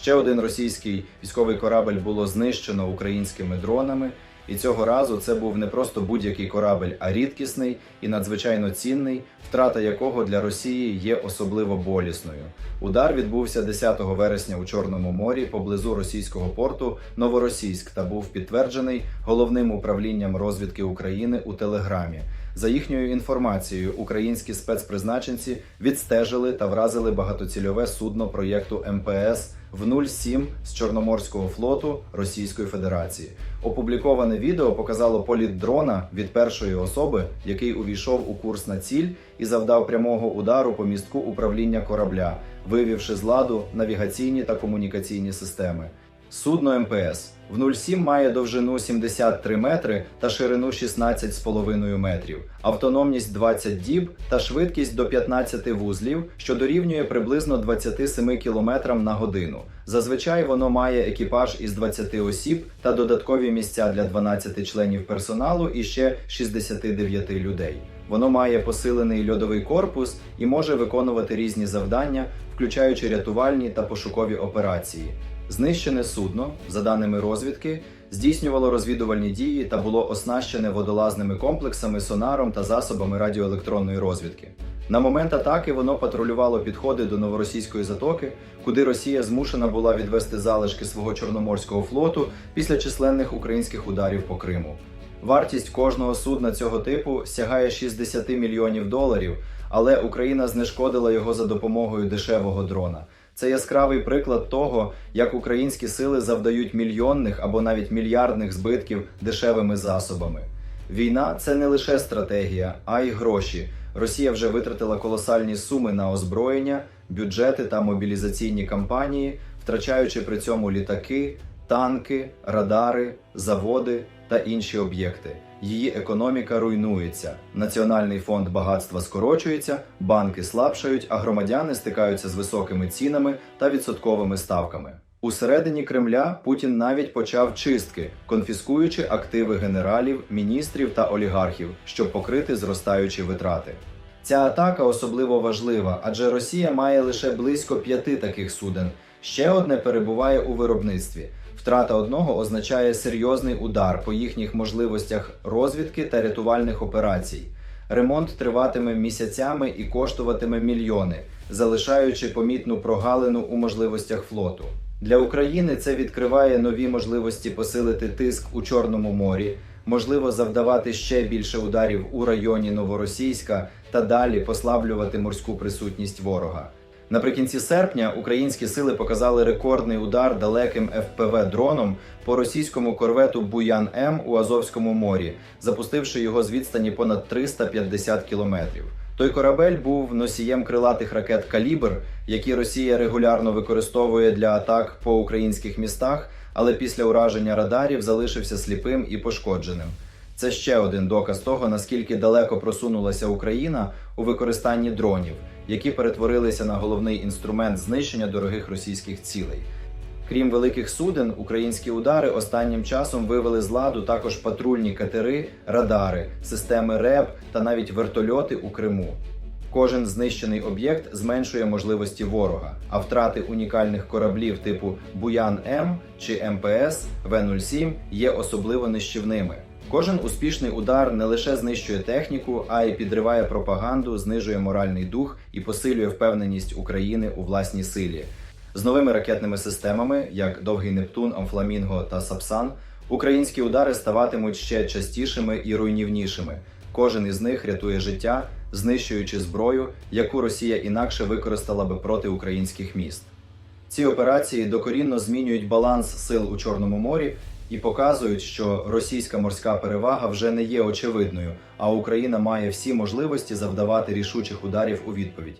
Ще один російський військовий корабель було знищено українськими дронами. І цього разу це був не просто будь-який корабель, а рідкісний і надзвичайно цінний, втрата якого для Росії є особливо болісною. Удар відбувся 10 вересня у Чорному морі поблизу російського порту Новоросійськ та був підтверджений головним управлінням розвідки України у Телеграмі. За їхньою інформацією, українські спецпризначенці відстежили та вразили багатоцільове судно проєкту МПС в 07 з Чорноморського флоту Російської Федерації. Опубліковане відео показало політ дрона від першої особи, який увійшов у курс на ціль і завдав прямого удару по містку управління корабля, вивівши з ладу навігаційні та комунікаційні системи. Судно МПС в 07 має довжину 73 метри та ширину 16,5 метрів, автономність 20 діб та швидкість до 15 вузлів, що дорівнює приблизно 27 км на годину. Зазвичай воно має екіпаж із 20 осіб та додаткові місця для 12 членів персоналу і ще 69 людей. Воно має посилений льодовий корпус і може виконувати різні завдання, включаючи рятувальні та пошукові операції. Знищене судно, за даними розвідки, здійснювало розвідувальні дії та було оснащене водолазними комплексами, сонаром та засобами радіоелектронної розвідки. На момент атаки воно патрулювало підходи до новоросійської затоки, куди Росія змушена була відвести залишки свого чорноморського флоту після численних українських ударів по Криму. Вартість кожного судна цього типу сягає 60 мільйонів доларів, але Україна знешкодила його за допомогою дешевого дрона. Це яскравий приклад того, як українські сили завдають мільйонних або навіть мільярдних збитків дешевими засобами. Війна це не лише стратегія, а й гроші. Росія вже витратила колосальні суми на озброєння, бюджети та мобілізаційні кампанії, втрачаючи при цьому літаки, танки, радари, заводи та інші об'єкти. Її економіка руйнується, національний фонд багатства скорочується, банки слабшають, а громадяни стикаються з високими цінами та відсотковими ставками. Усередині Кремля Путін навіть почав чистки, конфіскуючи активи генералів, міністрів та олігархів, щоб покрити зростаючі витрати. Ця атака особливо важлива, адже Росія має лише близько п'яти таких суден. Ще одне перебуває у виробництві. Втрата одного означає серйозний удар по їхніх можливостях розвідки та рятувальних операцій. Ремонт триватиме місяцями і коштуватиме мільйони, залишаючи помітну прогалину у можливостях флоту. Для України це відкриває нові можливості посилити тиск у Чорному морі, можливо завдавати ще більше ударів у районі Новоросійська та далі послаблювати морську присутність ворога. Наприкінці серпня українські сили показали рекордний удар далеким ФПВ дроном по російському корвету Буян М у Азовському морі, запустивши його з відстані понад 350 кілометрів. Той корабель був носієм крилатих ракет Калібр, які Росія регулярно використовує для атак по українських містах, але після ураження радарів залишився сліпим і пошкодженим. Це ще один доказ того, наскільки далеко просунулася Україна у використанні дронів, які перетворилися на головний інструмент знищення дорогих російських цілей. Крім великих суден, українські удари останнім часом вивели з ладу також патрульні катери, радари, системи РЕБ та навіть вертольоти у Криму. Кожен знищений об'єкт зменшує можливості ворога, а втрати унікальних кораблів типу Буян М чи МПС В-07 є особливо нищівними. Кожен успішний удар не лише знищує техніку, а й підриває пропаганду, знижує моральний дух і посилює впевненість України у власній силі. З новими ракетними системами, як Довгий Нептун, Амфламінго та Сапсан, українські удари ставатимуть ще частішими і руйнівнішими. Кожен із них рятує життя, знищуючи зброю, яку Росія інакше використала би проти українських міст. Ці операції докорінно змінюють баланс сил у Чорному морі і показують, що російська морська перевага вже не є очевидною, а Україна має всі можливості завдавати рішучих ударів у відповідь.